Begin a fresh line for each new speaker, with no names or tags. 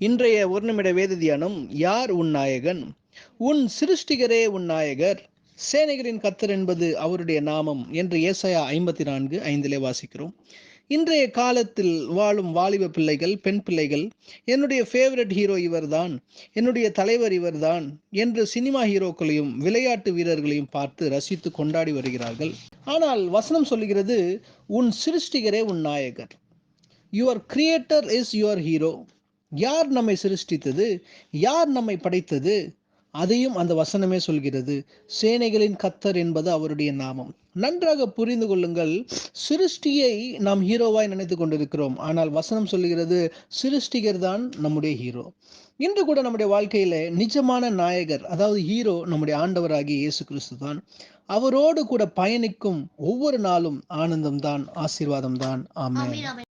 இன்றைய ஒரு நிமிட வேத தியானம் யார் உன் நாயகன்? உன் சிருஷ்டிகரே உன் நாயகர். சேனைகளின் கத்தர் என்பது அவருடைய நாமம் என்று ஏசாயா ஐம்பத்தி நான்கு ஐந்திலே வாசிக்கிறோம். இன்றைய காலத்தில் வாழும் வாலிப பிள்ளைகள் பெண் பிள்ளைகள் என்னுடைய ஃபேவரட் ஹீரோ இவர்தான் என்னுடைய தலைவர் இவர்தான் என்று சினிமா ஹீரோக்களையும் விளையாட்டு வீரர்களையும் பார்த்து ரசித்து கொண்டாடி வருகிறார்கள். ஆனால் வசனம் சொல்லுகிறது உன் சிருஷ்டிகரே உன் நாயகர். Your creator is your hero யார் நம்மை சிருஷ்டித்தது? யார் நம்மை படைத்தது? அதையும் அந்த வசனமே சொல்கிறது. சேனைகளின் கத்தர் என்பது அவருடைய நாமம். நன்றாக புரிந்து கொள்ளுங்கள். சிருஷ்டியை நாம் ஹீரோவாய் நினைத்து கொண்டிருக்கிறோம். ஆனால் வசனம் சொல்லுகிறது சிருஷ்டிகர் தான் நம்முடைய ஹீரோ. இன்று கூட நம்முடைய வாழ்க்கையில நிஜமான நாயகர் அதாவது ஹீரோ நம்முடைய ஆண்டவராகிய இயேசு கிறிஸ்து தான். அவரோடு கூட பயணிக்கும் ஒவ்வொரு நாளும் ஆனந்தம் தான் ஆசீர்வாதம் தான் ஆமென்.